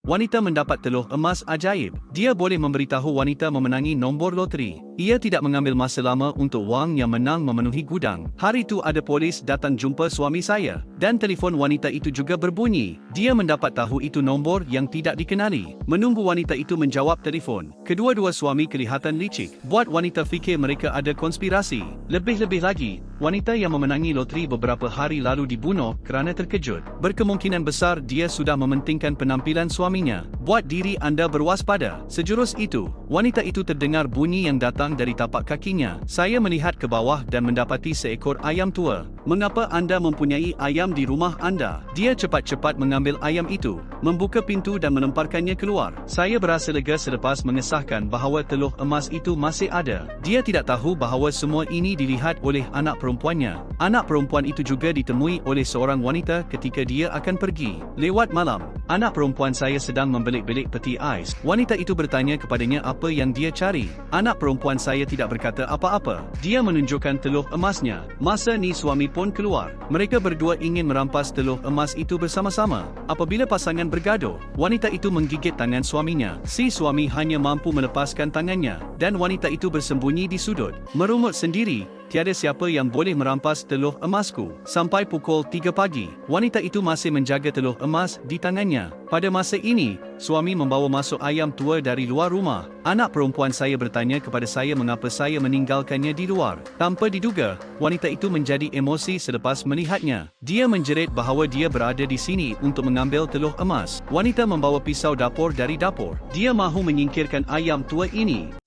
Wanita mendapat teluh emas ajaib. Dia boleh memberitahu wanita memenangi nombor loteri. Ia tidak mengambil masa lama untuk wang yang menang memenuhi gudang. Hari itu ada polis datang jumpa suami saya dan telefon wanita itu juga berbunyi. Dia mendapat tahu itu nombor yang tidak dikenali. Menunggu wanita itu menjawab telefon. Kedua-dua suami kelihatan licik. Buat wanita fikir mereka ada konspirasi. Lebih-lebih lagi, wanita yang memenangi loteri beberapa hari lalu dibunuh kerana terkejut. Berkemungkinan besar dia sudah mementingkan penampilan suaminya. Buat diri anda berwaspada. Sejurus itu, wanita itu terdengar bunyi yang datang dari tapak kakinya. Saya melihat ke bawah dan mendapati seekor ayam tua. Mengapa anda mempunyai ayam di rumah anda? Dia cepat-cepat mengambil ayam itu, membuka pintu dan melemparkannya keluar. Saya berasa lega selepas mengesahkan bahawa telur emas itu masih ada. Dia tidak tahu bahawa semua ini dilihat oleh anak perempuannya. Anak perempuan itu juga ditemui oleh seorang wanita ketika dia akan pergi. Lewat malam, anak perempuan saya sedang membelik-belik peti ais. Wanita itu bertanya kepadanya apa yang dia cari. Anak perempuan saya tidak berkata apa-apa. Dia menunjukkan telur emasnya. Masa ni suami pun keluar. Mereka berdua ingin merampas telur emas itu bersama-sama. Apabila pasangan bergaduh, wanita itu menggigit tangan suaminya. Si suami hanya mampu melepaskan tangannya dan wanita itu bersembunyi di sudut. Merumut sendiri, tiada siapa yang boleh merampas telur emasku. Sampai pukul 3 pagi, wanita itu masih menjaga telur emas di tangannya. Pada masa ini, suami membawa masuk ayam tua dari luar rumah. Anak perempuan saya bertanya kepada saya mengapa saya meninggalkannya di luar. Tanpa diduga, wanita itu menjadi emosi selepas melihatnya. Dia menjerit bahawa dia berada di sini untuk mengambil telur emas. Wanita membawa pisau dapur dari dapur. Dia mahu menyingkirkan ayam tua ini.